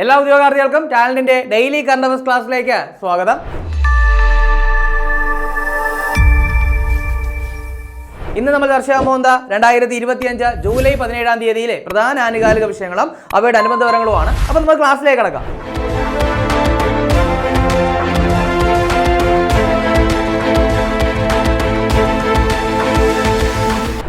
എല്ലാ ഉദ്യോഗാർത്ഥികൾക്കും ടാലന്റിന്റെ ഡെയിലി കറണ്ട് അഫയേഴ്സ് ക്ലാസ്സിലേക്ക് സ്വാഗതം. ഇന്ന് നമ്മൾ ചർച്ച ചെയ്യാൻ പോകുന്ന രണ്ടായിരത്തി ഇരുപത്തിയഞ്ച് ജൂലൈ പതിനേഴാം തീയതിയിലെ പ്രധാന ആനുകാലിക വിഷയങ്ങളും അവയുടെ അനുബന്ധ വിവരങ്ങളുമാണ്. നമ്മൾ ക്ലാസ്സിലേക്ക് കടക്കാം.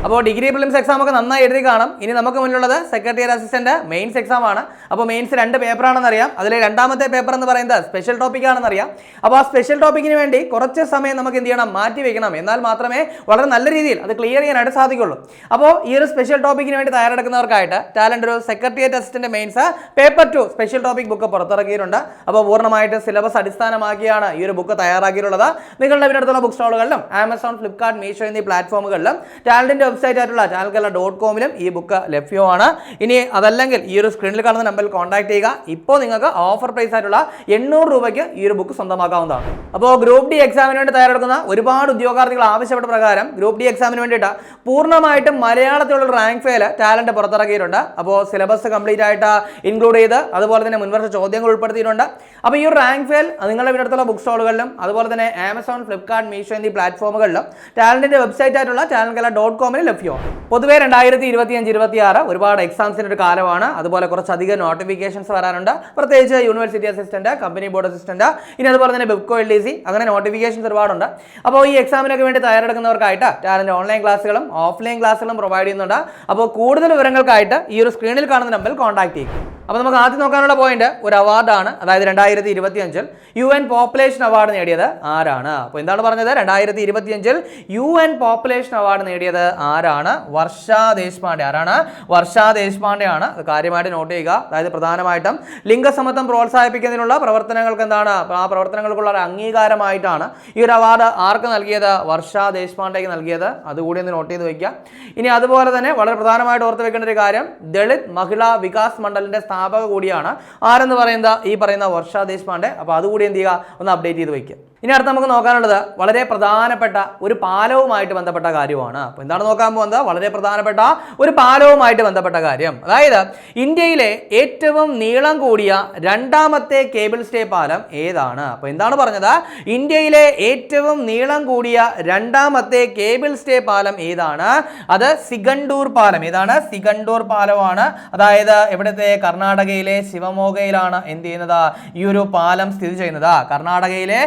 അപ്പോൾ ഡിഗ്രി പ്രിലിംസ് എക്സാം ഒക്കെ നന്നായി എഴുതി കാണും. ഇനി നമുക്ക് മുന്നിലുള്ളത് സെക്രട്ടറി അസിസ്റ്റന്റ് മെയിൻസ് എക്സാം ആണ്. അപ്പോൾ മെയിൻസ് രണ്ട് പേപ്പറാണെന്ന് അറിയാം. അതിലെ രണ്ടാമത്തെ പേപ്പർ എന്ന് പറയുന്നത് സ്പെഷ്യൽ ടോപ്പിക് ആണെന്ന് അറിയാം. അപ്പോൾ ആ സ്പെഷ്യൽ ടോപ്പിക്കിന് വേണ്ടി കുറച്ച് സമയം നമുക്ക് എന്ത് ചെയ്യണം? മാറ്റി വെക്കണം. എന്നാൽ മാത്രമേ വളരെ നല്ല രീതിയിൽ അത് ക്ലിയർ ചെയ്യാനായിട്ട് സാധിക്കുള്ളൂ. അപ്പോൾ ഈ ഒരു സ്പെഷ്യൽ ടോപ്പിക്കിന് വേണ്ടി തയ്യാറെടുക്കുന്നവർക്കായിട്ട് ടാലന്റ് ഒരു secretariat assistant mains paper two special topic book പുറത്തിറക്കിയിട്ടുണ്ട്. അപ്പോൾ പൂർണമായിട്ട് സിലബസ് അടിസ്ഥാനമാക്കിയാണ് ഈ ഒരു ബുക്ക് തയ്യാറാക്കിയിട്ടുള്ളത്. നിങ്ങളുടെ അടുത്തുള്ള ബുക്ക് സ്റ്റോളുകളിലും ആമസോൺ ഫ്ലിപ്കാർട്ട് മീഷോ എന്നീ പ്ലാറ്റ്ഫോമുകളിലും ടാലന്റിന്റെ വെബ്സൈറ്റ് ആയിട്ടുള്ള ചാനൽകല ഡോട്ട് കോമിലും ഈ ബുക്ക് ലഭ്യമാണ്. ഇനി അതല്ലെങ്കിൽ ഈ ഒരു സ്ക്രീനിൽ കാണുന്ന നമ്പറിൽ കോൺടാക്ട് ചെയ്യുക. ഇപ്പോൾ നിങ്ങൾക്ക് ഓഫർ പ്രൈസ് ആയിട്ടുള്ള എണ്ണൂറ് രൂപയ്ക്ക് ഈ ഒരു ബുക്ക് സ്വന്തമാക്കാവുന്നതാണ്. അപ്പോൾ ഗ്രൂപ്പ് ഡി എക്സാമിന് വേണ്ടി തയ്യാറെടുക്കുന്ന ഒരുപാട് ഉദ്യോഗാർത്ഥികൾ ആവശ്യപ്പെട്ട പ്രകാരം ഗ്രൂപ്പ് ഡി എക്സാമിന് വേണ്ടിയിട്ട് പൂർണമായിട്ടും മലയാളത്തിലുള്ള റാങ്ക് ഫെയിൽ ടാലന്റ് പുറത്തിറക്കിയിട്ടുണ്ട്. അപ്പോൾ സിലബസ് കംപ്ലീറ്റ് ആയിട്ട് ഇൻക്ലൂഡ് ചെയ്ത് അതുപോലെ തന്നെ മുൻവർഷ ചോദ്യങ്ങൾ ഉൾപ്പെടുത്തിയിട്ടുണ്ട്. അപ്പോൾ ഈ ഒരു റാങ്ക് ഫെയിൽ നിങ്ങളുടെ വീടടുത്തുള്ള ബുക്ക് സ്റ്റോളുകളിലും അതുപോലെ തന്നെ ആമസോൺ ഫ്ലിപ്കാർട്ട് മീഷോ എന്നീ പ്ലാറ്റ്ഫോമുകളിലും ടാലന്റിന്റെ വെബ്സൈറ്റ് ആയിട്ടുള്ള ടാലന്റ് ഡോട്ട് കോമിൽ ലഭ്യമാണ് പൊതുവേ രണ്ടായിരത്തി ഇരുപത്തി അഞ്ച് ഇരുപത്തി ആറ് ഒരുപാട് എക്സാംസിന്റെ ഒരു കാലമാണ്. അതുപോലെ കുറച്ചധികം നോട്ടിഫിക്കേഷൻസ് വരാനുണ്ട് പ്രത്യേകിച്ച് university assistant company board assistant ഇനി അതുപോലെ തന്നെ ബെബ്കോ എൽ ഡി സി അങ്ങനെ നോട്ടിഫിക്കേഷൻസ് ഒരുപാടുണ്ട്. അപ്പോൾ ഈ എക്സാമിനൊക്കെ വേണ്ടി തയ്യാറെടുക്കുന്നവർക്കായിട്ട് ടാലന്റ് ഓൺലൈൻ ക്ലാസ്സുകളും ഓഫ്ലൈൻ ക്ലാസ്സുകളും പ്രൊവൈഡ് ചെയ്യുന്നുണ്ട്. അപ്പോൾ കൂടുതൽ വിവരങ്ങൾക്കായിട്ട് ഈ ഒരു സ്ക്രീനിൽ കാണുന്ന നമ്പറിൽ കോൺടാക്ട് ചെയ്യും. അപ്പോൾ നമുക്ക് ആദ്യം നോക്കാനുള്ള പോയിന്റ് ഒരു അവാർഡാണ് അതായത് രണ്ടായിരത്തി ഇരുപത്തി അഞ്ചിൽ യു എൻ പോപ്പുലേഷൻ അവാർഡ് നേടിയത് ആരാണ്? അപ്പോൾ എന്താണ് പറഞ്ഞത്? രണ്ടായിരത്തി ഇരുപത്തി അഞ്ചിൽ യു എൻ പോപ്പുലേഷൻ അവാർഡ് നേടിയത് ആരാണ്? വർഷ ദേശ്പാണ്ഡെ. ആരാണ്? വർഷ ദേശ്പാണ്ഡെ ആണ് അത് കാര്യമായിട്ട് നോട്ട് ചെയ്യുക. അതായത് പ്രധാനമായിട്ടും ലിംഗസമത്വം പ്രോത്സാഹിപ്പിക്കുന്നതിനുള്ള പ്രവർത്തനങ്ങൾക്ക് എന്താണ്? ആ പ്രവർത്തനങ്ങൾക്കുള്ള ഒരു അംഗീകാരമായിട്ടാണ് ഈ ഒരു അവാർഡ് ആർക്ക് നൽകിയത്? വർഷ ദേശ്പാണ്ഡേക്ക് നൽകിയത്. അതുകൂടി ഒന്ന് നോട്ട് ചെയ്ത് വയ്ക്കുക ഇനി അതുപോലെ തന്നെ വളരെ പ്രധാനമായിട്ട് ഓർത്ത് വെക്കേണ്ട ഒരു കാര്യം. ദളിത് മഹിളാ വികാസ് മണ്ഡലിന്റെ സ്ഥാപക കൂടിയാണ്. ആരെന്ന് പറയുന്നത്? ഈ പറയുന്ന വർഷ ദേശ്പാണ്ഡെ. അപ്പോൾ അതുകൂടി എന്ത് ചെയ്യുക? ഒന്ന് അപ്ഡേറ്റ് ചെയ്ത് വയ്ക്കുക ഇനി അടുത്ത് നമുക്ക് നോക്കാനുള്ളത് വളരെ പ്രധാനപ്പെട്ട ഒരു പാലവുമായിട്ട് ബന്ധപ്പെട്ട കാര്യമാണ്. അപ്പോൾ എന്താണ് നോക്കാൻ പോകുന്നത്? വളരെ പ്രധാനപ്പെട്ട ഒരു പാലവുമായിട്ട് ബന്ധപ്പെട്ട കാര്യം. അതായത് ഇന്ത്യയിലെ ഏറ്റവും നീളം കൂടിയ രണ്ടാമത്തെ കേബിൾ സ്റ്റേ പാലം ഏതാണ്? അപ്പോൾ എന്താണ് പറഞ്ഞത്? ഇന്ത്യയിലെ ഏറ്റവും നീളം കൂടിയ രണ്ടാമത്തെ കേബിൾ സ്റ്റേ പാലം ഏതാണ്? അത് സിഗണ്ടൂർ പാലം. ഏതാണ്? സിഗണ്ടൂർ പാലമാണ്. അതായത് ഇവിടുത്തെ കർണാടകയിലെ ശിവമോഗയിലാണ് എന്ത് ചെയ്യുന്നത്? ഈ ഒരു പാലം സ്ഥിതി ചെയ്യുന്നത്. കർണാടകയിലെ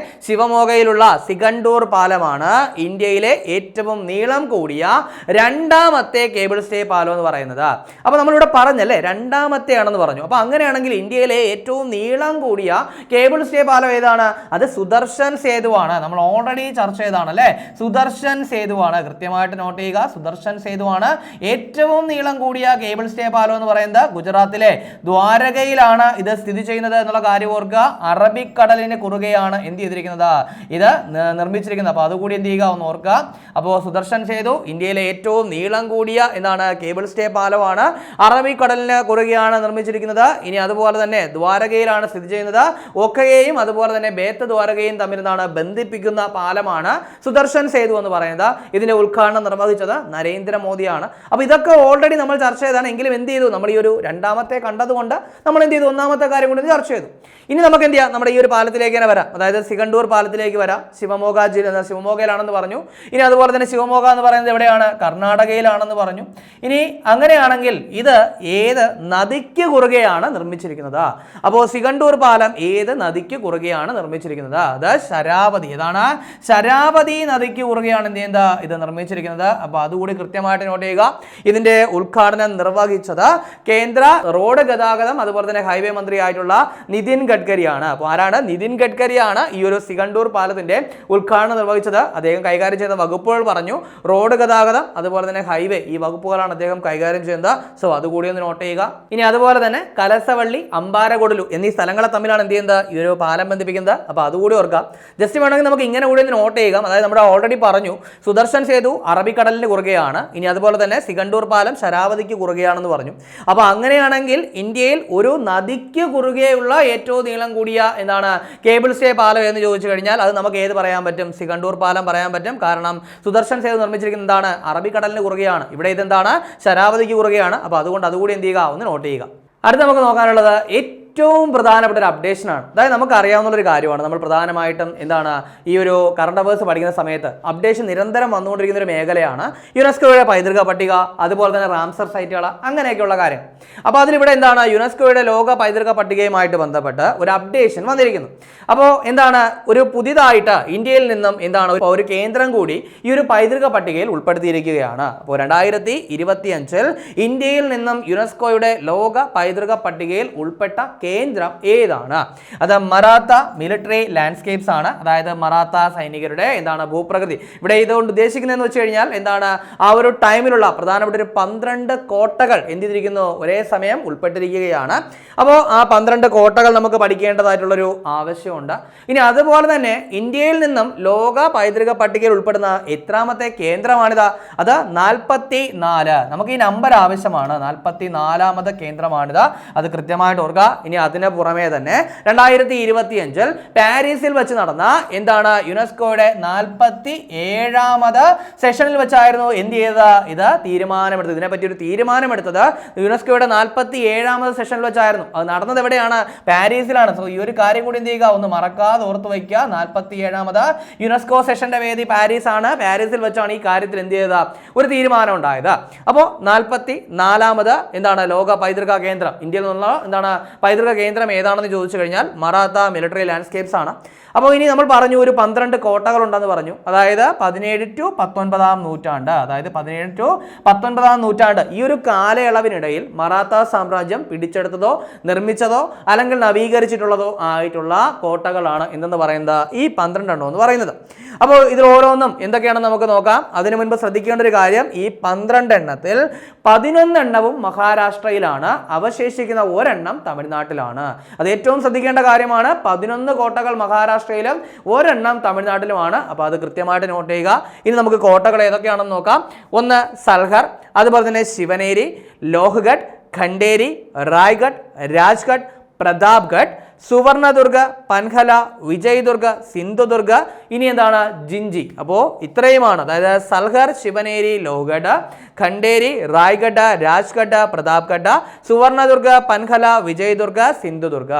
ശിവമോഗയിലുള്ള സിഗണ്ടൂർ പാലമാണ് ഇന്ത്യയിലെ ഏറ്റവും നീളം കൂടിയ രണ്ടാമത്തെ കേബിൾ സ്റ്റേ പാലം എന്ന് പറയുന്നത്. അപ്പോൾ നമ്മളിവിടെ പറഞ്ഞല്ലേ രണ്ടാമത്തെ ആണെന്ന് പറഞ്ഞു. അപ്പോൾ അങ്ങനെയാണെങ്കിൽ ഇന്ത്യയിലെ ഏറ്റവും നീളം കൂടിയ കേബിൾ സ്റ്റേ പാലം ഏതാണ്? അത് സുദർശൻ സേതുവാണ്. നമ്മൾ ഓൾറെഡി ചർച്ച ചെയ്താണ് അല്ലേ സുദർശൻ സേതുവാണ്. കൃത്യമായിട്ട് നോട്ട് ചെയ്യുക. സുദർശൻ സേതുവാണ് ഏറ്റവും നീളം കൂടിയ കേബിൾ സ്റ്റേ പാലം എന്ന് പറയുന്നത് ഗുജറാത്തിലെ ദ്വാരകയിലാണ് ഇത് സ്ഥിതി ചെയ്യുന്നത് എന്നുള്ള കാര്യം ഓർക്കുക. അറബിക്കടലിന് കുറുകെയാണ് എന്ത് ചെയ്തിരിക്കുന്നത്? ഇത് നിർമ്മിച്ചിരിക്കുന്നത്. അപ്പോൾ അതുകൂടി എന്ത് ചെയ്യുക? ഒന്ന് ഓർക്കുക. അപ്പോൾ സുദർശൻ സേതു ഇന്ത്യയിലെ ഏറ്റവും നീളം കൂടിയ എന്താണ് കേബിൾ സ്റ്റേ പാലമാണ്. അറബിക്കടലിന് കുറുകെയാണ് നിർമ്മിച്ചിരിക്കുന്നത്. ഇനി അതുപോലെ തന്നെ ദ്വാരകയിലാണ് സ്ഥിതി ചെയ്യുന്നത്. ഒക്കയെയും അതുപോലെ തന്നെ ബേത്ത് ദ്വാരകയും തമ്മിൽ എന്താണ് ബന്ധിപ്പിക്കുന്ന പാലമാണ് സുദർശൻ സേതു എന്ന് പറയുന്നത്. ഇതിന്റെ ഉദ്ഘാടനം നിർവഹിച്ചത് നരേന്ദ്രമോദിയാണ് അപ്പോൾ ഇതൊക്കെ ഓൾറെഡി നമ്മൾ ചർച്ച ചെയ്താണ് എങ്കിലും എന്ത് ചെയ്തു? നമ്മൾ ഈ ഒരു രണ്ടാമത്തെ കണ്ടതുകൊണ്ട് നമ്മൾ എന്ത് ചെയ്തു? ഒന്നാമത്തെ കാര്യം കൊണ്ട് ചർച്ച ചെയ്തു. ഇനി നമുക്ക് എന്ത് ചെയ്യാം? നമ്മുടെ ഈ ഒരു പാലത്തിലേക്ക് തന്നെ വരാം. അതായത് സിഗണ്ടൂർ പാലത്തിലേക്ക് വരാം. ശിവമോഗ ജില്ല ശിവമോഗയിലാണെന്ന് പറഞ്ഞു. ഇനി അതുപോലെ തന്നെ ശിവമോഗ എന്ന് പറയുന്നത് എവിടെയാണ്? കർണാടകയിലാണെന്ന് പറഞ്ഞു. ഇനി അങ്ങനെയാണെങ്കിൽ ഇത് ഏത് നദിക്ക് കുറുകെയാണ് നിർമ്മിച്ചിരിക്കുന്നത്? അപ്പോൾ സിഗണ്ടൂർ പാലം ഏത് നദിക്ക് കുറുകെയാണ് നിർമ്മിച്ചിരിക്കുന്നത്? അത് ശരാവതി. ഏതാണ് ശരാവതി നദിക്ക് കുറുകെയാണ് എന്ത് ചെയ്യുന്നത്? ഇത് നിർമ്മിച്ചിരിക്കുന്നത്. അപ്പോൾ അതുകൂടി കൃത്യമായിട്ട് നോട്ട് ചെയ്യുക. ഇതിന്റെ ഉദ്ഘാടനം നിർവഹിച്ചത് കേന്ദ്ര റോഡ് ഗതാഗതം അതുപോലെ തന്നെ ഹൈവേ മന്ത്രി ആയിട്ടുള്ള നിതിൻ ഗഡ്കരിയാണ്. അപ്പോൾ ആരാണ്? നിതിൻ ഗഡ്കരിയാണ് ഈ ഒരു സിഗണ്ടൂർ പാലത്തിന്റെ ഉദ്ഘാടനം നിർവഹിച്ചത് അദ്ദേഹം കൈകാര്യം ചെയ്ത വകുപ്പുകൾ പറഞ്ഞു. റോഡ് ഗതാഗതം അതുപോലെ തന്നെ ഹൈവേ ഈ വകുപ്പുകളാണ് അദ്ദേഹം കൈകാര്യം ചെയ്യുന്നത്. സോ അതുകൂടി ഒന്ന് നോട്ട് ചെയ്യുക. ഇനി അതുപോലെ തന്നെ കലസവള്ളി അമ്പാരകൊടലു എന്നീ സ്ഥലങ്ങളെ തമ്മിലാണ് എന്ത് ചെയ്യുന്നത്? ഈ ഒരു പാലം ബന്ധിപ്പിക്കുന്നത്. അപ്പോൾ അതുകൂടി ഓർക്കാം ജസ്റ്റ് വേണമെങ്കിൽ നമുക്ക് ഇങ്ങനെ കൂടി ഒന്ന് നോട്ട് ചെയ്യാം അതായത് നമ്മുടെ ഓൾറെഡി പറഞ്ഞു സുദർശൻ സേതു അറബിക്കടലിന് കുറുകെയാണ്. ഇനി അതുപോലെ തന്നെ സിഗണ്ടൂർ പാലം ശരാവതിക്ക് കുറുകെയാണെന്ന് പറഞ്ഞു. അപ്പോൾ അങ്ങനെയാണെങ്കിൽ ഇന്ത്യയിൽ ഒരു നദിക്ക് കുറുകെയുള്ള ഏറ്റവും നീളം കൂടിയ എന്താണ്? കേബിൾ സ്റ്റേ പാലം എന്ന് ചോദിച്ചു കഴിഞ്ഞാൽ അത് നമുക്ക് ഏത് പറയാൻ പറ്റും? സിഗണ്ടൂർ പാലം പറയാൻ പറ്റും. കാരണം സുദർശൻ സേതു നിർമ്മിച്ചിരിക്കുന്നത് എന്താണ്? അറബിക്കടലിന് കുറുകയാണ്. ഇവിടെ ഇതെന്താണ്? ശരാവതിക്ക് കുറുകയാണ്. അപ്പോൾ അതുകൊണ്ട് അതുകൂടി എന്ത് ചെയ്യുക? ഒന്ന് നോട്ട് ചെയ്യുക. അടുത്ത് നമുക്ക് നോക്കാനുള്ളത് ഏറ്റവും ഏറ്റവും പ്രധാനപ്പെട്ട ഒരു അപ്ഡേഷനാണ് അതായത് നമുക്ക് അറിയാവുന്ന ഒരു കാര്യമാണ്. നമ്മൾ പ്രധാനമായിട്ടും എന്താണ് ഈ ഒരു കറണ്ട് അവേഴ്സ് പഠിക്കുന്ന സമയത്ത് അപ്ഡേഷൻ നിരന്തരം വന്നുകൊണ്ടിരിക്കുന്ന ഒരു മേഖലയാണ് യുനെസ്കോയുടെ പൈതൃക പട്ടിക അതുപോലെ തന്നെ റാംസർ സൈറ്റുകൾ അങ്ങനെയൊക്കെയുള്ള കാര്യം. അപ്പോൾ അതിലിവിടെ എന്താണ് യുനെസ്കോയുടെ ലോക പൈതൃക പട്ടികയുമായിട്ട് ബന്ധപ്പെട്ട് ഒരു അപ്ഡേഷൻ വന്നിരിക്കുന്നു. അപ്പോൾ എന്താണ് ഒരു പുതിയതായിട്ട് ഇന്ത്യയിൽ നിന്നും എന്താണ് ഒരു കേന്ദ്രം കൂടി ഈ ഒരു പൈതൃക പട്ടികയിൽ ഉൾപ്പെടുത്തിയിരിക്കുകയാണ്. അപ്പോൾ രണ്ടായിരത്തി ഇരുപത്തിയഞ്ചിൽ ഇന്ത്യയിൽ നിന്നും യുനെസ്കോയുടെ ലോക പൈതൃക പട്ടികയിൽ ഉൾപ്പെട്ട കേന്ദ്രം ഏതാണ്? അത് മറാത്ത മിലിറ്ററി ലാൻഡ്സ്കേപ്സ് ആണ്. അതായത് മറാത്ത സൈനികരുടെ എന്താണ് ഭൂപ്രകൃതി. ഇവിടെ ഇതുകൊണ്ട് ഉദ്ദേശിക്കുന്നതെന്ന് വെച്ച് കഴിഞ്ഞാൽ എന്താണ്? ആ ഒരു ടൈമിലുള്ള പ്രധാനപ്പെട്ട ഒരു പന്ത്രണ്ട് കോട്ടകൾ എന്ത് ചെയ്തിരിക്കുന്നു? ഒരേ സമയം ഉൾപ്പെട്ടിരിക്കുകയാണ്. അപ്പോൾ ആ പന്ത്രണ്ട് കോട്ടകൾ നമുക്ക് പഠിക്കേണ്ടതായിട്ടുള്ളൊരു ആവശ്യമുണ്ട്. ഇനി അതുപോലെ തന്നെ ഇന്ത്യയിൽ നിന്നും ലോക പൈതൃക പട്ടികയിൽ ഉൾപ്പെടുന്ന എത്രാമത്തെ കേന്ദ്രമാണിത്? അത് നാൽപ്പത്തി നാല് നമുക്ക് ഈ നമ്പർ ആവശ്യമാണ്. നാൽപ്പത്തി നാലാമത് കേന്ദ്രമാണിത്. അത് കൃത്യമായിട്ട് ഓർക്കുക. ഇനി അതിന് പുറമേ തന്നെ രണ്ടായിരത്തി ഇരുപത്തി അഞ്ചിൽ പാരീസിൽ വെച്ച് നടന്ന എന്താണ് യുനെസ്കോയുടെ നാൽപ്പത്തി ഏഴാമത് സെഷനിൽ വെച്ചായിരുന്നു എന്ത് ചെയ്തത് ഇത്? തീരുമാനമെടുത്തത്. ഇതിനെപ്പറ്റി ഒരു തീരുമാനമെടുത്തത് യുനെസ്കോയുടെ നാൽപ്പത്തി ഏഴാമത് സെഷനിൽ വെച്ചായിരുന്നു. അത് നടന്നത് എവിടെയാണ്? പാരീസിലാണ്. സോ ഈ ഒരു കാര്യം കൂടി എന്ത് ചെയ്യുക? ഒന്ന് മറക്കാതെ ഓർത്ത് വയ്ക്കുക. നാൽപ്പത്തി ഏഴാമത് യുനെസ്കോ സെഷന്റെ വേദി പാരീസ് ആണ് പാരീസിൽ വെച്ചാണ് ഈ കാര്യത്തിൽ എന്ത് ചെയ്തത്? ഒരു തീരുമാനം ഉണ്ടായത്. അപ്പോൾ നാൽപ്പത്തി നാലാമത് എന്താണ് ലോക പൈതൃക കേന്ദ്രം? ഇന്ത്യയിൽ നിന്നുള്ള എന്താണ് പൈതൃക കേന്ദ്രം ഏതാണെന്ന് ചോദിച്ചു കഴിഞ്ഞാൽ മറാത്ത മിലിറ്ററി ലാൻഡ്സ്കേപ്സ് ആണ്. അപ്പോൾ ഇനി നമ്മൾ പറഞ്ഞു ഒരു പന്ത്രണ്ട് കോട്ടകൾ ഉണ്ടെന്ന് പറഞ്ഞു. അതായത് പതിനേഴ് ടു പത്തൊൻപതാം നൂറ്റാണ്ട്. അതായത് പതിനേഴ് ടു പത്തൊൻപതാം നൂറ്റാണ്ട്. ഈ ഒരു കാലയളവിനിടയിൽ മറാത്ത സാമ്രാജ്യം പിടിച്ചെടുത്തതോ നിർമ്മിച്ചതോ അല്ലെങ്കിൽ നവീകരിച്ചിട്ടുള്ളതോ ആയിട്ടുള്ള കോട്ടകളാണ് എന്തെന്ന് പറയുന്നത് ഈ പന്ത്രണ്ടെണ്ണം എന്ന് പറയുന്നത്. അപ്പോൾ ഇതിൽ ഓരോന്നും എന്തൊക്കെയാണെന്ന് നമുക്ക് നോക്കാം. അതിനു മുൻപ് ശ്രദ്ധിക്കേണ്ട ഒരു കാര്യം ഈ പന്ത്രണ്ട് എണ്ണത്തിൽ പതിനൊന്നെണ്ണവും മഹാരാഷ്ട്രയിലാണ്. അവശേഷിക്കുന്ന ഒരെണ്ണം തമിഴ്നാട്ടിലാണ്. അത് ഏറ്റവും ശ്രദ്ധിക്കേണ്ട കാര്യമാണ്. പതിനൊന്ന് കോട്ടകൾ മഹാരാഷ്ട്രയിലും ഒരെണ്ണം തമിഴ്നാട്ടിലുമാണ്. അപ്പോൾ അത് കൃത്യമായിട്ട് നോട്ട് ചെയ്യുക. ഇനി നമുക്ക് കോട്ടകൾ ഏതൊക്കെയാണെന്ന് നോക്കാം. ഒന്ന് സൽഹർ അതുപോലെ തന്നെ ശിവനേരി ലോഹ്ഗഡ് ഖണ്ടേരി റായ്ഗഡ് രാജ്ഗഡ് പ്രതാപ്ഗഡ് സുവർണദുർഗ പൻഹല വിജയ്ദുർഗ സിന്ധുദുർഗ ഇനി എന്താണ്? ജിഞ്ചി. അപ്പോൾ ഇത്രയുമാണ്. അതായത് സൽഹർ ശിവനേരി ലോഹഗഡ് ഖണ്ഡേരി റായ്ഗഡ രാജ്ഗഡ പ്രതാപ്ഗഡ സുവർണദുർഗ പൻഹല വിജയദുർഗ സിന്ധുദുർഗ.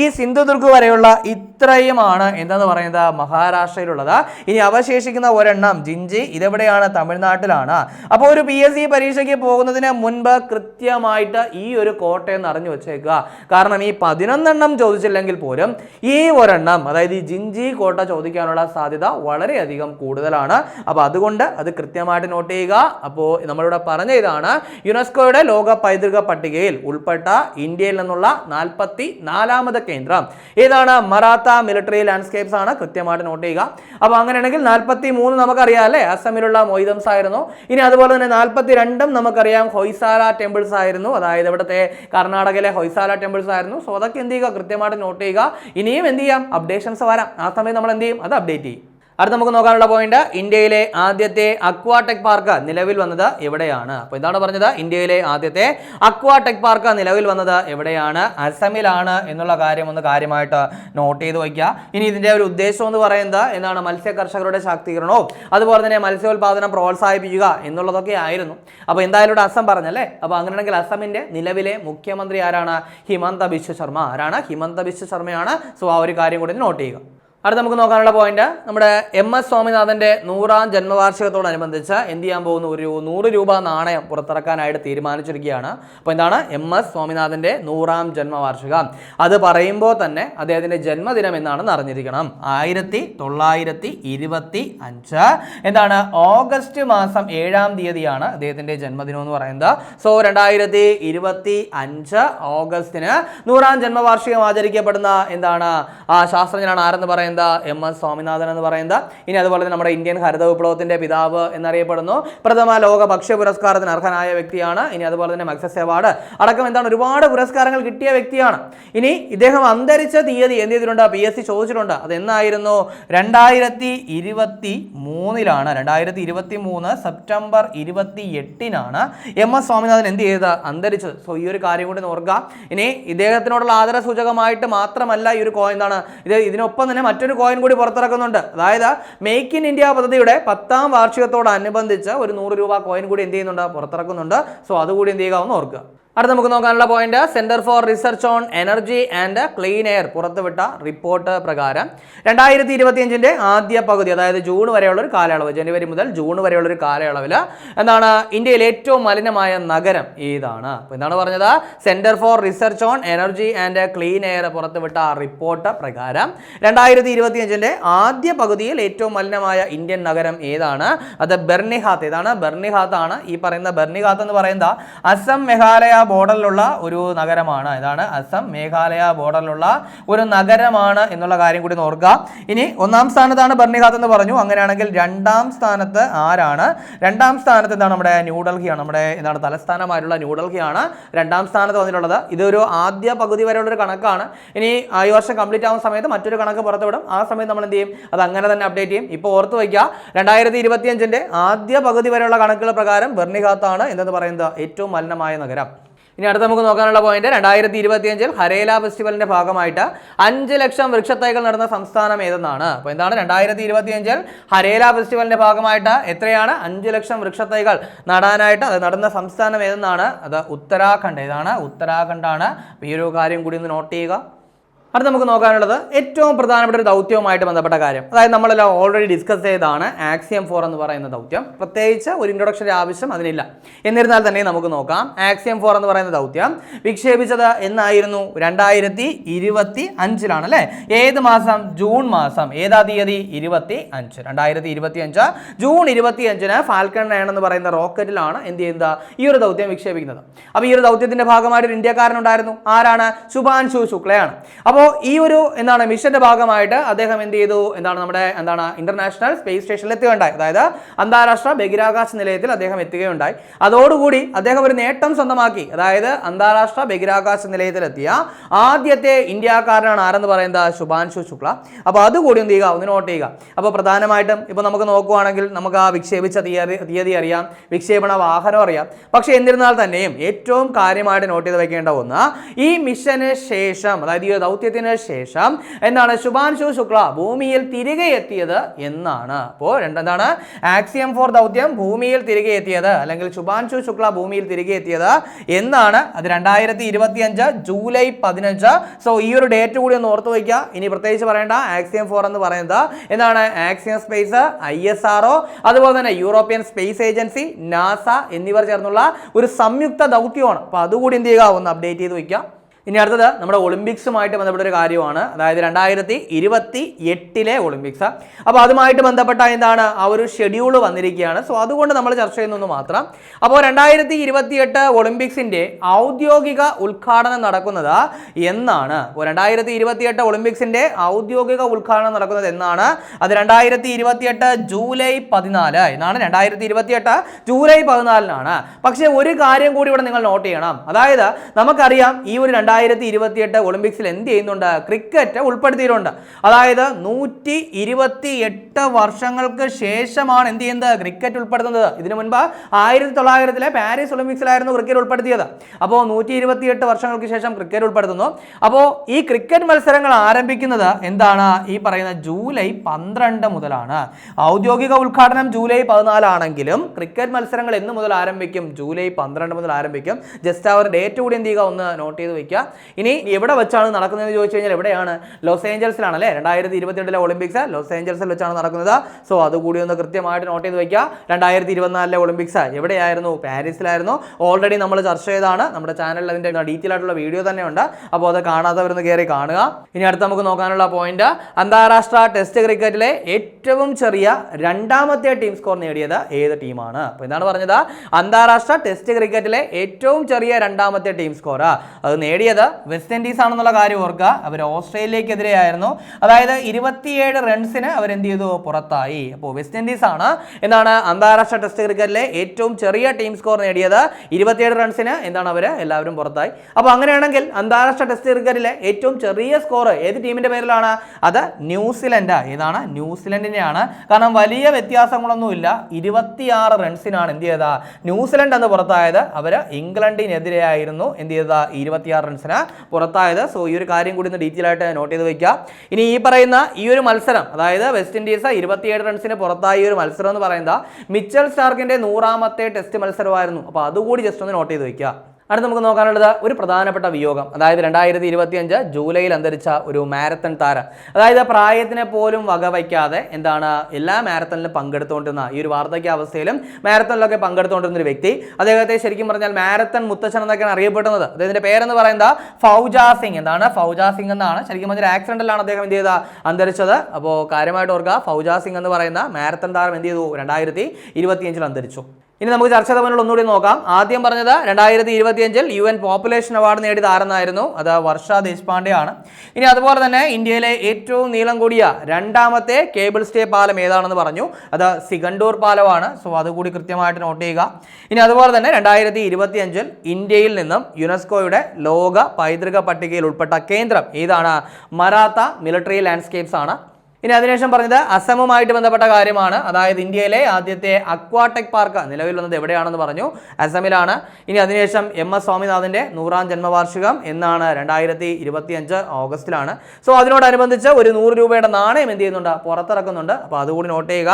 ഈ സിന്ധുദുർഗ് വരെയുള്ള ഇത്രയുമാണ് എന്താന്ന് പറയുന്നത് മഹാരാഷ്ട്രയിലുള്ളത്. ഇനി അവശേഷിക്കുന്ന ഒരെണ്ണം ജിഞ്ചി ഇതെവിടെയാണ്? തമിഴ്നാട്ടിലാണ്. അപ്പോൾ ഒരു പി എസ് സി പരീക്ഷയ്ക്ക് പോകുന്നതിന് മുൻപ് കൃത്യമായിട്ട് ഈ ഒരു കോട്ടയം അറിഞ്ഞു വെച്ചേക്കുക. കാരണം ഈ പതിനൊന്നെണ്ണം ചോദിച്ചില്ലെങ്കിൽ പോലും ഈ ഒരെണ്ണം അതായത് ഈ ജിഞ്ചി കോട്ട ചോദിക്കാനുള്ള സാധ്യത വളരെയധികം കൂടുതലാണ്. അപ്പോൾ അതുകൊണ്ട് അത് കൃത്യമായിട്ട് നോട്ട് ചെയ്യുക. അപ്പോൾ നമ്മളിവിടെ പറഞ്ഞ ഇതാണ് യുനെസ്കോയുടെ ലോക പൈതൃക പട്ടികയിൽ ഉൾപ്പെട്ട ഇന്ത്യയിൽ നിന്നുള്ള നാൽപ്പത്തി നാലാമത് കേന്ദ്രം. ഏതാണ്? മറാത്ത മിലിറ്ററി ലാൻഡ്സ്കേപ്സ് ആണ് കൃത്യമായിട്ട് നോട്ട് ചെയ്യുക. അപ്പോൾ അങ്ങനെയാണെങ്കിൽ നാൽപ്പത്തി മൂന്ന് നമുക്കറിയാം അല്ലേ? അസമിലുള്ള മൊയ്തംസ് ആയിരുന്നു. ഇനി അതുപോലെ തന്നെ നാൽപ്പത്തി രണ്ടും നമുക്കറിയാം ഹൊയ്സാല ടെമ്പിൾസ് ആയിരുന്നു. അതായത് ഇവിടുത്തെ കർണാടകയിലെ ഹൊയ്സാല ടെമ്പിൾസ് ആയിരുന്നു. സോ അതൊക്കെ എന്ത് ചെയ്യുക? കൃത്യമായിട്ട് നോട്ട് ചെയ്യുക. ഇനിയും എന്ത് ചെയ്യാം? അപ്ഡേഷൻസ് വരാം. ആ സമയം നമ്മൾ എന്ത് ചെയ്യും? അത് അപ്ഡേറ്റ് ചെയ്യും. അടുത്ത നമുക്ക് നോക്കാനുള്ള പോയിന്റ് ഇന്ത്യയിലെ ആദ്യത്തെ അക്വാടെക് പാർക്ക് നിലവിൽ വന്നത് എവിടെയാണ്? അപ്പോൾ ഇതാണ് പറഞ്ഞത് ഇന്ത്യയിലെ ആദ്യത്തെ അക്വാടെക് പാർക്ക് നിലവിൽ വന്നത് എവിടെയാണ്? അസമിലാണ് എന്നുള്ള കാര്യം ഒന്ന് കാര്യമായിട്ട് നോട്ട് ചെയ്ത് വയ്ക്കുക. ഇനി ഇതിന്റെ ഒരു ഉദ്ദേശം എന്ന് പറയുന്നത് എന്താണ്? മത്സ്യ കർഷകരുടെ ശാക്തീകരണവും അതുപോലെ തന്നെ മത്സ്യോത്പാദനം പ്രോത്സാഹിപ്പിക്കുക എന്നുള്ളതൊക്കെ ആയിരുന്നു. അപ്പോൾ എന്തായാലും ഇവിടെ അസം പറഞ്ഞല്ലേ? അപ്പോൾ അങ്ങനെയാണെങ്കിൽ അസമിന്റെ നിലവിലെ മുഖ്യമന്ത്രി ആരാണ്? ഹിമന്ത ബിശ്വ ശർമ്മ ആരാണ്? ഹിമന്ത ബിശ്വ ശർമ്മയാണ് സോ ആ ഒരു കാര്യം കൂടി നോട്ട് ചെയ്യുക. അടുത്ത നമുക്ക് നോക്കാനുള്ള പോയിന്റ് നമ്മുടെ എം എസ് സ്വാമിനാഥന്റെ നൂറാം ജന്മവാർഷികത്തോടനുബന്ധിച്ച് എന്ത് ചെയ്യാൻ പോകുന്ന? ഒരു നൂറ് രൂപ നാണയം പുറത്തിറക്കാനായിട്ട് തീരുമാനിച്ചിരിക്കുകയാണ്. അപ്പോൾ എന്താണ്? എം എസ് സ്വാമിനാഥന്റെ നൂറാം ജന്മവാർഷികം. അത് പറയുമ്പോൾ തന്നെ അദ്ദേഹത്തിന്റെ ജന്മദിനം എന്നാണെന്ന് അറിഞ്ഞിരിക്കണം. ആയിരത്തി തൊള്ളായിരത്തി ഇരുപത്തി അഞ്ച് എന്താണ്? ഓഗസ്റ്റ് മാസം ഏഴാം തീയതിയാണ് അദ്ദേഹത്തിന്റെ ജന്മദിനം എന്ന് പറയുന്നത്. സോ രണ്ടായിരത്തി ഇരുപത്തി അഞ്ച് ഓഗസ്റ്റിന് നൂറാം ജന്മവാർഷികം ആചരിക്കപ്പെടുന്ന എന്താണ്? ആ ശാസ്ത്രജ്ഞനാണ് ആരെന്ന് പറയുന്നത്? എം എസ് സ്വാമിനാഥൻ എന്ന് പറയുന്നത്. ഇനി അതുപോലെ തന്നെ നമ്മുടെ ഇന്ത്യൻ ഹരിത വിപ്ലവത്തിന്റെ പിതാവ് എന്നറിയപ്പെടുന്നു. പ്രഥമ ലോക ഭക്ഷ്യ പുരസ്കാരത്തിന് അർഹനായ വ്യക്തിയാണ്. ഇനി അതുപോലെ തന്നെ മക്സസ് അവാർഡ്. അടക്കം എന്താണ്? ഒരുപാട് പുരസ്കാരങ്ങൾ കിട്ടിയ വ്യക്തിയാണ്. ഇനി ഇദ്ദേഹം അന്തരിച്ച തീയതി എന്ത് ചെയ്തിട്ടുണ്ട്? പി എസ് സി ചോദിച്ചിട്ടുണ്ട്. അത് എന്നായിരുന്നു രണ്ടായിരത്തി ഇരുപത്തി മൂന്നിലാണ് രണ്ടായിരത്തി ഇരുപത്തി മൂന്ന് സെപ്റ്റംബർ ഇരുപത്തി എട്ടിനാണ് എം എസ് സ്വാമിനാഥൻ എന്ത് ചെയ്തത്? അന്തരിച്ചത്. സോ ഈ ഒരു കാര്യം കൂടി ഓർക്കുക. ഇനി ഇദ്ദേഹത്തിനോടുള്ള ആദര സൂചകമായിട്ട് മാത്രമല്ല ഈ ഒരു കോയിൻ എന്താണ് ഇത് ഇതിനൊപ്പം തന്നെ മറ്റൊരു കോയിൻ കൂടി പുറത്തിറക്കുന്നുണ്ട്. അതായത് മേക്ക് ഇൻ ഇന്ത്യ പദ്ധതിയുടെ പത്താം വാർഷികത്തോടനുബന്ധിച്ച് ഒരു നൂറ് രൂപ കോയിൻ കൂടി എന്ത് ചെയ്യുന്നുണ്ട്? പുറത്തിറക്കുന്നുണ്ട്. സോ അതുകൂടി എന്ത് ചെയ്യുക? ഒന്ന് ഓർക്കുക. അടുത്ത നമുക്ക് നോക്കാനുള്ള point centre for research on energy and clean air പുറത്തുവിട്ട റിപ്പോർട്ട് പ്രകാരം രണ്ടായിരത്തി ഇരുപത്തിയഞ്ചിന്റെ ആദ്യ പകുതി അതായത് ജൂൺ വരെയുള്ള ഒരു കാലയളവ് ജനുവരി മുതൽ ജൂൺ വരെയുള്ള ഒരു കാലയളവിൽ എന്താണ് ഇന്ത്യയിലെ ഏറ്റവും മലിനമായ നഗരം ഏതാണ്? അപ്പോൾ എന്താണ് പറഞ്ഞത്? Centre for research on energy and clean air പുറത്തുവിട്ട റിപ്പോർട്ട് പ്രകാരം രണ്ടായിരത്തി ഇരുപത്തിയഞ്ചിന്റെ ആദ്യ പകുതിയിൽ ഏറ്റവും മലിനമായ ഇന്ത്യൻ നഗരം ഏതാണ്? അത് ബെർണിഹാത്ത്. ഏതാണ്? ബെർണിഹാത്ത് ആണ് ഈ പറയുന്ന ബെർണിഹാത്ത് എന്ന് പറയുന്ന അസം മേഘാലയ ബോർഡറിലുള്ള ഒരു നഗരമാണ്. ഇതാണ് അസം. മേഘാലയ ബോർഡറിലുള്ള ഒരു നഗരമാണ് എന്നുള്ള കാര്യം കൂടി ഓർക്കുക. ഇനി ഒന്നാം സ്ഥാനത്താണ് ബർണിഹാത്ത് എന്ന് പറഞ്ഞു. അങ്ങനെയാണെങ്കിൽ രണ്ടാം സ്ഥാനത്ത് ആരാണ്? രണ്ടാം സ്ഥാനത്ത് എന്താണ് നമ്മുടെ ന്യൂഡൽഹിയാണ് നമ്മുടെ എന്താണ് തലസ്ഥാനമായിട്ടുള്ള ന്യൂഡൽഹിയാണ് രണ്ടാം സ്ഥാനത്ത് വന്നിട്ടുള്ളത്. ഇതൊരു ആദ്യ പകുതി വരെയുള്ള ഒരു കണക്കാണ്. ഇനി ഈ വർഷം കംപ്ലീറ്റ് ആവുന്ന സമയത്ത് മറ്റൊരു കണക്ക് പുറത്തുവിടും. ആ സമയത്ത് നമ്മൾ എന്ത് ചെയ്യും? അത് അങ്ങനെ തന്നെ അപ്ഡേറ്റ് ചെയ്യും. ഇപ്പോൾ ഓർത്ത് വയ്ക്കുക. രണ്ടായിരത്തി ഇരുപത്തിയഞ്ചിന്റെ ആദ്യ പകുതി വരെയുള്ള കണക്കുകൾ പ്രകാരം ബർണിഹാത്താണ് എന്തെന്ന് പറയുന്നത്? ഏറ്റവും മലിനമായ നഗരം. ഇനി അടുത്ത നമുക്ക് നോക്കാനുള്ള പോയിന്റ് രണ്ടായിരത്തി ഇരുപത്തിയഞ്ചിൽ ഹരേല ഫെസ്റ്റിവലിന്റെ ഭാഗമായിട്ട് അഞ്ച് ലക്ഷം വൃക്ഷത്തൈകൾ നടന്ന സംസ്ഥാനം ഏതെന്നാണ്? അപ്പോൾ എന്താണ്? രണ്ടായിരത്തി ഇരുപത്തിയഞ്ചിൽ ഹരേല ഫെസ്റ്റിവലിന്റെ ഭാഗമായിട്ട് എത്രയാണ്? അഞ്ച് ലക്ഷം വൃക്ഷത്തൈകൾ നടാനായിട്ട് അത് നടന്ന സംസ്ഥാനം ഏതെന്നാണ്? അത് ഉത്തരാഖണ്ഡ്. ഏതാണ്? ഉത്തരാഖണ്ഡാണ്. ഈ ഒരു കാര്യം കൂടി ഒന്ന് നോട്ട് ചെയ്യുക. അടുത്ത് നമുക്ക് നോക്കാനുള്ളത് ഏറ്റവും പ്രധാനപ്പെട്ട ഒരു ദൗത്യവുമായിട്ട് ബന്ധപ്പെട്ട കാര്യം. അതായത് നമ്മളെല്ലാം ഓൾറെഡി ഡിസ്കസ് ചെയ്താണ് ആക്സിയം ഫോർ എന്ന് പറയുന്ന ദൗത്യം. പ്രത്യേകിച്ച് ഒരു ഇൻട്രൊഡക്ഷന്റെ ആവശ്യം അതിനില്ല. എന്നിരുന്നാൽ തന്നെ നമുക്ക് നോക്കാം. ആക്സിയം ഫോർ എന്ന് പറയുന്ന ദൗത്യം വിക്ഷേപിച്ചത് എന്നായിരുന്നു? രണ്ടായിരത്തി ഇരുപത്തി അഞ്ചിലാണ് അല്ലേ? ഏത് മാസം? ജൂൺ മാസം. ഏതാ തീയതി? ഇരുപത്തി അഞ്ച് രണ്ടായിരത്തി ഇരുപത്തി അഞ്ച് ജൂൺ ഇരുപത്തി അഞ്ചിന് ഫാൽക്കൺ നയൻ എന്ന് പറയുന്ന റോക്കറ്റിലാണ് എന്ത് ചെയ്യുന്നത്? ഈ ഒരു ദൗത്യം വിക്ഷേപിക്കുന്നത്. അപ്പോൾ ഈ ഒരു ദൗത്യത്തിന്റെ ഭാഗമായിട്ട് ഒരു ഇന്ത്യക്കാരനുണ്ടായിരുന്നു ആരാണ്? ശുഭാൻശു ശുക്ലയാണ്. അപ്പോൾ ഈ ഒരു എന്താണ് മിഷന്റെ ഭാഗമായിട്ട് അദ്ദേഹം എന്ത് ചെയ്തു? എന്താണ് നമ്മുടെ എന്താണ് ഇന്റർനാഷണൽ സ്പേസ് സ്റ്റേഷനിൽ എത്തുകയുണ്ടായി. അതായത് അന്താരാഷ്ട്ര ബഹിരാകാശ നിലയത്തിൽ അദ്ദേഹം എത്തുകയുണ്ടായി. അതോടുകൂടി അദ്ദേഹം ഒരു നേട്ടം സ്വന്തമാക്കി. അതായത് അന്താരാഷ്ട്ര ബഹിരാകാശ നിലയത്തിലെത്തിയ ആദ്യത്തെ ഇന്ത്യക്കാരനാണ് ആരെന്ന് പറയുന്നത്? ശുഭാൻശു ശുക്ല. അപ്പോൾ അതുകൂടി എന്ത് ചെയ്യുക? ഒന്ന് നോട്ട് ചെയ്യുക. അപ്പോൾ പ്രധാനമായിട്ടും ഇപ്പോൾ നമുക്ക് നോക്കുവാണെങ്കിൽ നമുക്ക് ആ വിക്ഷേപിച്ച തീയതി തീയതി അറിയാം. വിക്ഷേപണ വാഹനം അറിയാം. പക്ഷേ എന്നിരുന്നാൽ തന്നെയും ഏറ്റവും കാര്യമായിട്ട് നോട്ട് ചെയ്ത് വെക്കേണ്ട ഒന്ന് ഈ മിഷന് ശേഷം അതായത് ഈ ദൗത്യത്തിന് ശേഷം എന്താണ് ശുഭാൻശു ശുക്ല ഭൂമിയിൽ തിരികെ എത്തിയത് എന്നാണ്. അപ്പോൾ രണ്ടെന്താണ്? ആക്സിയം ഫോർ ദൗത്യം ഭൂമിയിൽ തിരികെ എത്തിയത് അല്ലെങ്കിൽ ശുഭാൻശു ശുക്ല ഭൂമിയിൽ തിരികെ എത്തിയത് എന്നാണ്. അത് രണ്ടായിരത്തി ഇരുപത്തി അഞ്ച് ജൂലൈ പതിനഞ്ച്. സോ ഈ ഒരു ഡേറ്റ് കൂടി ഒന്ന് ഓർത്ത് വയ്ക്കുക. ഇനി പ്രത്യേകിച്ച് പറയേണ്ട ആക്സിയം ഫോർ എന്ന് പറയുന്നത് എന്താണ്? Axiom space I S R അതുപോലെ തന്നെ യൂറോപ്യൻ സ്പേസ് ഏജൻസി നാസ എന്നിവർ ചേർന്നുള്ള ഒരു സംയുക്ത ദൗത്യമാണ്. അപ്പോൾ അതുകൂടി എന്ത് ചെയ്യുക? ഒന്ന് അപ്ഡേറ്റ് ചെയ്ത് വയ്ക്കുക. ഇനി അടുത്തത് നമ്മുടെ ഒളിമ്പിക്സുമായിട്ട് ബന്ധപ്പെട്ട ഒരു കാര്യമാണ്. അതായത് രണ്ടായിരത്തി ഇരുപത്തി എട്ടിലെ ഒളിമ്പിക്സ്. അപ്പോൾ അതുമായിട്ട് ബന്ധപ്പെട്ട എന്താണ്? ആ ഒരു ഷെഡ്യൂൾ വന്നിരിക്കുകയാണ്. സോ അതുകൊണ്ട് നമ്മൾ ചർച്ച ചെയ്യുന്നു മാത്രം. അപ്പോൾ രണ്ടായിരത്തി ഇരുപത്തി എട്ട് ഒളിമ്പിക്സിന്റെ ഔദ്യോഗിക ഉദ്ഘാടനം നടക്കുന്നത് എന്നാണ്. രണ്ടായിരത്തി ഇരുപത്തി എട്ട് ഒളിമ്പിക്സിന്റെ ഔദ്യോഗിക ഉദ്ഘാടനം നടക്കുന്നത് എന്നാണ്. അത് രണ്ടായിരത്തി ഇരുപത്തി എട്ട് ജൂലൈ പതിനാല് എന്നാണ്. രണ്ടായിരത്തി ഇരുപത്തി എട്ട് ജൂലൈ പതിനാലിനാണ്. പക്ഷേ ഒരു കാര്യം കൂടി ഇവിടെ നിങ്ങൾ നോട്ട് ചെയ്യണം. അതായത് നമുക്കറിയാം ഈ ഒരു രണ്ടായിരത്തി ഇരുപത്തി എട്ട് ഒളിമ്പിക്സിൽ എന്ത് ചെയ്യുന്നുണ്ട്? ക്രിക്കറ്റ് ഉൾപ്പെടുത്തിയിട്ടുണ്ട്. അതായത് നൂറ്റി ഇരുപത്തി എട്ട് വർഷങ്ങൾക്ക് ശേഷമാണ് എന്ത് ചെയ്യുന്നത്? ക്രിക്കറ്റ് ഉൾപ്പെടുത്തുന്നത്. ഇതിനു മുൻപ് ആയിരത്തി തൊള്ളായിരത്തിലെ പാരീസ് ഒളിമ്പിക്സിലായിരുന്നു ക്രിക്കറ്റ് ഉൾപ്പെടുത്തിയത്. അപ്പോൾ നൂറ്റി ഇരുപത്തി എട്ട് വർഷങ്ങൾക്ക് ശേഷം ക്രിക്കറ്റ് ഉൾപ്പെടുത്തുന്നു. അപ്പോൾ ഈ ക്രിക്കറ്റ് മത്സരങ്ങൾ ആരംഭിക്കുന്നത് എന്താണ്? ഈ പറയുന്ന ജൂലൈ പന്ത്രണ്ട് മുതലാണ്. ഔദ്യോഗിക ഉദ്ഘാടനം ജൂലൈ പതിനാലാണെങ്കിലും ക്രിക്കറ്റ് മത്സരങ്ങൾ എന്ന് മുതൽ ആരംഭിക്കും. ജൂലൈ പന്ത്രണ്ട് മുതൽ ആരംഭിക്കും. ജസ്റ്റ് അവർ ഡേറ്റ് കൂടി എന്ത് ചെയ്യുക? ഒന്ന് നോട്ട് ചെയ്ത് വയ്ക്കുക ഇനി എവിടെ വെച്ചാണ് നടക്കുന്നതെന്ന് ചോദിച്ചു കഴിഞ്ഞാൽ എവിടെയാണ്? ലോസ് ഏഞ്ചൽസിലാണ് അല്ലേ? രണ്ടായിരത്തി ഇരുപത്തിരണ്ടിലെ ഒളിമ്പിക്സ് ലോസ് ഏഞ്ചൽസിൽ വെച്ചാണ് നടക്കുന്നത്. സോ അതുകൂടി ഒന്ന് കൃത്യമായിട്ട് നോട്ട് ചെയ്ത് വയ്ക്കുക. രണ്ടായിരത്തി ഇരുപത്തിനാലിലെ ഒളിമ്പിക്സ് എവിടെയായിരുന്നു? പാരീസിലായിരുന്നു. ഓൾറെഡി നമ്മൾ ചർച്ച ചെയ്താണ്. നമ്മുടെ ചാനലിൽ അതിന്റെ ഡീറ്റെയിൽ ആയിട്ടുള്ള വീഡിയോ തന്നെയുണ്ട് അപ്പോൾ അത് കാണാത്തവരൊന്ന് കയറി കാണുക. ഇനി അടുത്ത് നമുക്ക് നോക്കാനുള്ള പോയിന്റ് അന്താരാഷ്ട്ര ടെസ്റ്റ് ക്രിക്കറ്റിലെ ഏറ്റവും ചെറിയ രണ്ടാമത്തെ ടീം സ്കോർ നേടിയത് ഏത് ടീമാണ് അപ്പോൾ എന്താണ് പറഞ്ഞത്? അന്താരാഷ്ട്ര ടെസ്റ്റ് ക്രിക്കറ്റിലെ ഏറ്റവും ചെറിയ രണ്ടാമത്തെ ടീം സ്കോർ അത് നേടിയത് വെസ്റ്റ് ഇൻഡീസ് ആണെന്നുള്ള കാര്യം ഓർക്കുക. അവർ ഓസ്ട്രേലിയക്കെതിരെയായിരുന്നു. അതായത് ഇരുപത്തിയേഴ് റൺസിന് അവർ എന്ത് ചെയ്തു? പുറത്തായി. അപ്പോൾ വെസ്റ്റ് ഇൻഡീസ് ആണ് എന്താണ് അന്താരാഷ്ട്ര ടെസ്റ്റ് ക്രിക്കറ്റിലെ ഏറ്റവും ചെറിയ ടീം സ്കോർ നേടിയത്. ഇരുപത്തിയേഴ് റൺസിന് എന്താണ് അവർ എല്ലാവരും പുറത്തായി. അപ്പോൾ അങ്ങനെയാണെങ്കിൽ അന്താരാഷ്ട്ര ടെസ്റ്റ് ക്രിക്കറ്റിലെ ഏറ്റവും ചെറിയ സ്കോർ ഏത് ടീമിന്റെ പേരിലാണ്? അത് ന്യൂസിലൻഡ് ഏതാണ്? ന്യൂസിലൻഡിനെയാണ്. കാരണം വലിയ വ്യത്യാസങ്ങളൊന്നുമില്ല. ഇരുപത്തിയാറ് റൺസിനാണ് എന്ത് ചെയ്തത്? ന്യൂസിലൻഡ് എന്ന് പുറത്തായത്. അവർ ഇംഗ്ലണ്ടിനെതിരെയായിരുന്നു എന്ത് ചെയ്തത്? ഇരുപത്തിയാറ് റൺസിന് പുറത്തായത്. സോ ഈ ഒരു കാര്യം കൂടി ഒന്ന് ഡീറ്റെയിൽ ആയിട്ട് നോട്ട് ചെയ്ത് വയ്ക്കുക. ഇനി ഈ പറയുന്ന ഈ ഒരു മത്സരം അതായത് വെസ്റ്റ് ഇൻഡീസ് ഇരുപത്തിയേഴ് റൺസിന് പുറത്തായ ഈ ഒരു മത്സരം എന്ന് പറയുന്നത് മിച്ചൽ സ്റ്റാർക്കിന്റെ നൂറാമത്തെ ടെസ്റ്റ് മത്സരമായിരുന്നു. അപ്പോൾ അതുകൂടി ജസ്റ്റ് ഒന്ന് നോട്ട് ചെയ്ത് വെക്കുക അടുത്ത് നമുക്ക് നോക്കാനുള്ളത് ഒരു പ്രധാനപ്പെട്ട വിയോഗം. അതായത് രണ്ടായിരത്തി ഇരുപത്തി അഞ്ച് ജൂലൈയിൽ അന്തരിച്ച ഒരു മാരത്തൺ താരം. അതായത് പ്രായത്തിനെ പോലും വകവയ്ക്കാതെ എന്താണ് എല്ലാ മാരത്തണിലും പങ്കെടുത്തുകൊണ്ടിരുന്ന ഈ ഒരു വാർദ്ധക്യ അവസ്ഥയിലും മാരത്തണിലൊക്കെ പങ്കെടുത്തുകൊണ്ടിരുന്ന ഒരു വ്യക്തി. അദ്ദേഹത്തെ ശരിക്കും പറഞ്ഞാൽ മാരത്തൺ മുത്തച്ഛൻ എന്നൊക്കെയാണ് അറിയപ്പെടുന്നത്. അദ്ദേഹത്തിന്റെ പേരെന്ന് പറയുന്നത് ഫൗജ സിംഗ്. എന്താണ്? ഫൗജ സിംഗ് എന്നാണ്. ശരിക്കും പറഞ്ഞാൽ ആക്സിഡന്റിലാണ് അദ്ദേഹം എന്ത് ചെയ്ത? അന്തരിച്ചത്. അപ്പോൾ കാര്യമായിട്ട് ഓർക്കുക ഫൗജ സിംഗ് എന്ന് പറയുന്ന മാരത്തൺ താരം എന്ത് ചെയ്തു? രണ്ടായിരത്തി ഇരുപത്തിയഞ്ചിൽ അന്തരിച്ചു. ഇനി നമുക്ക് ചർച്ച തമ്മിലുള്ള ഒന്നുകൂടി നോക്കാം. ആദ്യം പറഞ്ഞത് രണ്ടായിരത്തി ഇരുപത്തിയഞ്ചിൽ യു എൻ പോപ്പുലേഷൻ അവാർഡ് നേടിയത് ആരെന്നായിരുന്നു അത് വർഷ ദേശ്പാണ്ഡെ ആണ് ഇനി അതുപോലെ തന്നെ ഇന്ത്യയിലെ ഏറ്റവും നീളം കൂടിയ രണ്ടാമത്തെ കേബിൾ സ്റ്റേ പാലം ഏതാണെന്ന് പറഞ്ഞു. അത് സിഗണ്ടൂർ പാലമാണ്. സോ അതുകൂടി കൃത്യമായിട്ട് നോട്ട് ചെയ്യുക. ഇനി അതുപോലെ തന്നെ രണ്ടായിരത്തി ഇരുപത്തിയഞ്ചിൽ ഇന്ത്യയിൽ നിന്നും യുനെസ്കോയുടെ ലോക പൈതൃക പട്ടികയിൽ ഉൾപ്പെട്ട കേന്ദ്രം ഏതാണ്? മറാത്ത മിലിറ്ററി ലാൻഡ്സ്കേപ്സ് ആണ്. ഇനി അതിനുശേഷം പറഞ്ഞത് അസമുമായിട്ട് ബന്ധപ്പെട്ട കാര്യമാണ്. അതായത് ഇന്ത്യയിലെ ആദ്യത്തെ അക്വാടെക് പാർക്ക് നിലവിൽ വന്നത് എവിടെയാണെന്ന് പറഞ്ഞു. അസമിലാണ്. ഇനി അതിനുശേഷം എം എസ് സ്വാമിനാഥന്റെ നൂറാം ജന്മവാർഷികം എന്നാണ് രണ്ടായിരത്തി ഇരുപത്തിയഞ്ച് ഓഗസ്റ്റിലാണ്. സോ അതിനോടനുബന്ധിച്ച് ഒരു നൂറ് രൂപയുടെ നാണയം എന്ത് ചെയ്യുന്നുണ്ട്? പുറത്തിറക്കുന്നുണ്ട്. അപ്പോൾ അതുകൂടി നോട്ട് ചെയ്യുക.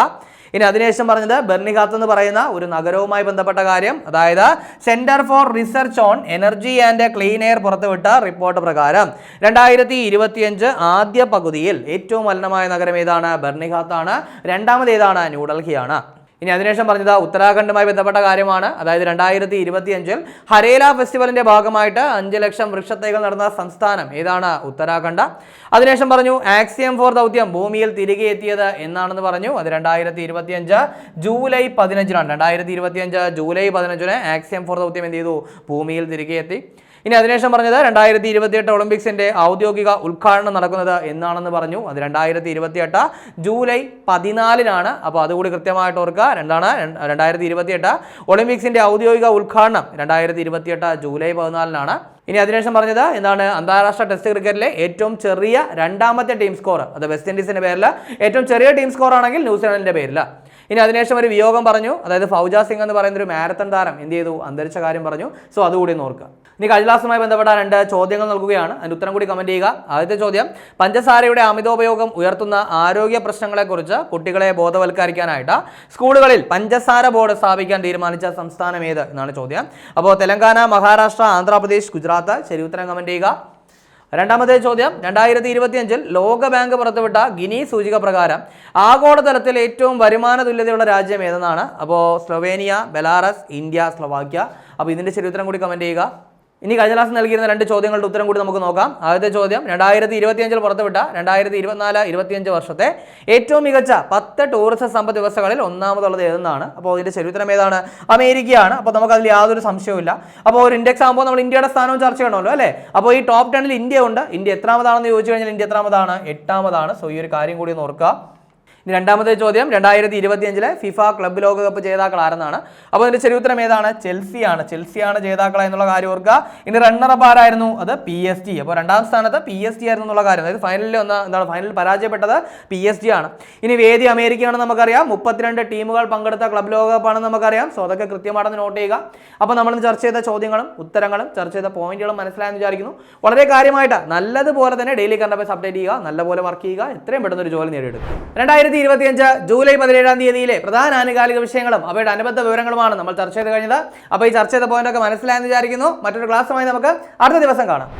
ഇനി അതിനുശേഷം പറഞ്ഞത് ബെർണിഹാത്ത് എന്ന് പറയുന്ന ഒരു നഗരവുമായി ബന്ധപ്പെട്ട കാര്യം. അതായത് centre for research on energy and clean air പുറത്തുവിട്ട റിപ്പോർട്ട് പ്രകാരം രണ്ടായിരത്തി ഇരുപത്തിയഞ്ച് ആദ്യ പകുതിയിൽ ഏറ്റവും മലിനമായ നഗരം ഏതാണ്? ബെർണിഹാത്താണ് രണ്ടാമത് ഏതാണ്? ന്യൂഡൽഹിയാണ്. ഇനി അതിനുശേഷം പറഞ്ഞത് ഉത്തരാഖണ്ഡുമായി ബന്ധപ്പെട്ട കാര്യമാണ്. അതായത് രണ്ടായിരത്തി ഇരുപത്തി അഞ്ചിൽ ഹരേല ഫെസ്റ്റിവലിന്റെ ഭാഗമായിട്ട് അഞ്ച് ലക്ഷം വൃക്ഷത്തൈകൾ നടന്ന സംസ്ഥാനം ഏതാണ്? ഉത്തരാഖണ്ഡ്. അതിനുശേഷം പറഞ്ഞു ആക്സിയം ഫോർ ദൗത്യം ഭൂമിയിൽ തിരികെ എത്തിയത് എന്നാണെന്ന് പറഞ്ഞു. അത് രണ്ടായിരത്തി ഇരുപത്തി അഞ്ച് ജൂലൈ പതിനഞ്ചിനാണ്. രണ്ടായിരത്തി ഇരുപത്തി അഞ്ച് ജൂലൈ പതിനഞ്ചിന് ആക്സിയം ഫോർ ദൗത്യം എന്ത് ചെയ്തു? ഭൂമിയിൽ തിരികെ എത്തി. ഇനി അതിനുശേഷം പറഞ്ഞത് രണ്ടായിരത്തി ഇരുപത്തിയെട്ട് ഒളിമ്പിക്സിന്റെ ഔദ്യോഗിക ഉദ്ഘാടനം നടക്കുന്നത് എന്നാണെന്ന് പറഞ്ഞു. അത് രണ്ടായിരത്തി ഇരുപത്തിയെട്ട് ജൂലൈ പതിനാലിനാണ്. അപ്പോൾ അതുകൂടി കൃത്യമായിട്ട് ഓർക്കുക. രണ്ടാണ് രണ്ടായിരത്തി ഇരുപത്തിയെട്ട് ഒളിമ്പിക്സിന്റെ ഔദ്യോഗിക ഉദ്ഘാടനം രണ്ടായിരത്തി ഇരുപത്തിയെട്ട് ജൂലൈ പതിനാലിനാണ്. ഇനി അതിനുശേഷം പറഞ്ഞത് എന്താണ്? അന്താരാഷ്ട്ര ടെസ്റ്റ് ക്രിക്കറ്റിലെ ഏറ്റവും ചെറിയ രണ്ടാമത്തെ ടീം സ്കോർ. അത് വെസ്റ്റ് ഇൻഡീസിന്റെ പേരിൽ ഏറ്റവും ചെറിയ ടീം സ്കോർ ആണെങ്കിൽ ന്യൂസിലാൻഡിന്റെ പേരിൽ ഇനി അതിനുശേഷം ഒരു വിയോഗം പറഞ്ഞു. അതായത് ഫൗജ സിംഗ് എന്ന് പറയുന്ന ഒരു മാരത്തൺ താരം എന്ത് ചെയ്തു? അന്തരിച്ച കാര്യം പറഞ്ഞു. സോ അതുകൂടി നോക്കുക ഇനി കഴിലാസുമായി ബന്ധപ്പെട്ട രണ്ട് ചോദ്യങ്ങൾ നൽകുകയാണ്. അതിന് ഉത്തരം കൂടി കമന്റ് ചെയ്യുക. ആദ്യത്തെ ചോദ്യം പഞ്ചസാരയുടെ അമിതോപയോഗം ഉയർത്തുന്ന ആരോഗ്യ പ്രശ്നങ്ങളെക്കുറിച്ച് കുട്ടികളെ ബോധവൽക്കരിക്കാനായിട്ട് സ്കൂളുകളിൽ പഞ്ചസാര ബോർഡ് സ്ഥാപിക്കാൻ തീരുമാനിച്ച സംസ്ഥാനം ഏത് എന്നാണ് ചോദ്യം. അപ്പോൾ തെലങ്കാന മഹാരാഷ്ട്ര ആന്ധ്രാപ്രദേശ് ഗുജറാത്ത്. ശരി ഉത്തരം കമന്റ് ചെയ്യുക. രണ്ടാമത്തെ ചോദ്യം രണ്ടായിരത്തി ഇരുപത്തിയഞ്ചിൽ ലോക ബാങ്ക് പുറത്തുവിട്ട ഗിനി സൂചിക പ്രകാരം ആഗോളതലത്തിൽ ഏറ്റവും വരുമാന തുല്യതയുള്ള രാജ്യം ഏതെന്നാണ്? അപ്പോൾ സ്ലൊവേനിയ ബെലാറസ് ഇന്ത്യ സ്ലൊവാക്യ. അപ്പോൾ ഇതിന്റെ ശരി ഉത്തരം കൂടി കമന്റ് ചെയ്യുക. ഇനി കഴിഞ്ഞ ക്ലാസ് നൽകിയിരുന്ന രണ്ട് ചോദ്യങ്ങളുടെ ഉത്തരം കൂടി നമുക്ക് നോക്കാം. ആദ്യത്തെ ചോദ്യം രണ്ടായിരത്തി ഇരുപത്തിയഞ്ചിൽ പുറത്തുവിട്ട രണ്ടായിരത്തി ഇരുപത്തിനാല് ഇരുപത്തിയഞ്ച് വർഷത്തെ ഏറ്റവും മികച്ച പത്ത് ടൂറിസം സമ്പദ് വ്യവസ്ഥകളിൽ ഒന്നാമതുള്ളത് ഏതെന്നാണ്? അപ്പോൾ അതിന്റെ ചരിത്രം ഏതാണ്? അമേരിക്കയാണ്. അപ്പോൾ നമുക്ക് അതിൽ യാതൊരു സംശയവുമില്ല. അപ്പോൾ ഒരു ഇൻഡെക്സ് ആകുമ്പോൾ നമ്മൾ ഇന്ത്യയുടെ സ്ഥാനവും ചർച്ച ചെയ്യണമല്ലോ അല്ലേ? അപ്പോൾ ഈ ടോപ്പ് ടെണിൽ ഇന്ത്യ ഉണ്ട് ഇന്ത്യ എത്രാമതാണെന്ന് ചോദിച്ചു കഴിഞ്ഞാൽ ഇന്ത്യ എത്രാമതാണ്? എട്ടാമതാണ്. സോ ഈ ഒരു കാര്യം കൂടി ഒന്ന് ഓർക്കുക. ഇനി രണ്ടാമത്തെ ചോദ്യം രണ്ടായിരത്തി ഇരുപത്തിയഞ്ചിലെ ഫിഫ ക്ലബ്ബ് ലോകകപ്പ് ജേതാക്കൾ ആരെന്നാണ് അപ്പോൾ അതിന്റെ ചരിത്രം ഏതാണ്? ചെൽസിയാണ്. ചെൽസിയാണ് ജേതാക്കൾ എന്നുള്ള കാര്യം ഓർക്കുക. ഇനി റണ്ണറപ്പ് ആരായിരുന്നു? അത് പി എസ് ടി അപ്പോൾ രണ്ടാം സ്ഥാനത്ത് പി എസ് ടി ആയിരുന്നു എന്നുള്ള കാര്യം. അതായത് ഫൈനലിൽ ഒന്ന് എന്താണ് ഫൈനലിൽ പരാജയപ്പെട്ടത് പി എസ് ടി ആണ്. ഇനി വേദി അമേരിക്കയാണെന്ന് നമുക്കറിയാം. മുപ്പത്തിരണ്ട് ടീമുകൾ പങ്കെടുത്ത ക്ലബ്ബ് ലോകകപ്പാണെന്ന് നമുക്കറിയാം. സോ അതൊക്കെ കൃത്യമാണെന്ന് നോട്ട് ചെയ്യുക. അപ്പോൾ നമ്മൾ ചർച്ച ചെയ്ത ചോദ്യങ്ങളും ഉത്തരങ്ങളും ചർച്ച ചെയ്ത പോയിന്റുകളും മനസ്സിലായെന്ന് വിചാരിക്കുന്നു. വളരെ കാര്യമായിട്ട് നല്ലതുപോലെ തന്നെ ഡെയിലി അഫയേഴ്സ് അപ്ഡേറ്റ് ചെയ്യുക. നല്ലപോലെ വർക്ക് ചെയ്യുക. എത്രയും പെട്ടെന്ന് ഒരു ജോലി നേടിയെടുക്കുക. രണ്ടായിരത്തി ഇരുപത്തിയഞ്ച് ജൂലൈ പതിനേഴാം തീയതിയിലെ പ്രധാന ആനുകാലിക വിഷയങ്ങളും അവയുടെ അനുബന്ധ വിവരങ്ങളുമാണ് നമ്മൾ ചർച്ച ചെയ്ത് കഴിഞ്ഞത്. അപ്പോൾ ഈ ചർച്ച ചെയ്ത പോയിന്റൊക്കെ മനസ്സിലായെന്ന് വിചാരിക്കുന്നു. മറ്റൊരു ക്ലാസ്സുമായി നമുക്ക് അടുത്ത ദിവസം കാണാം.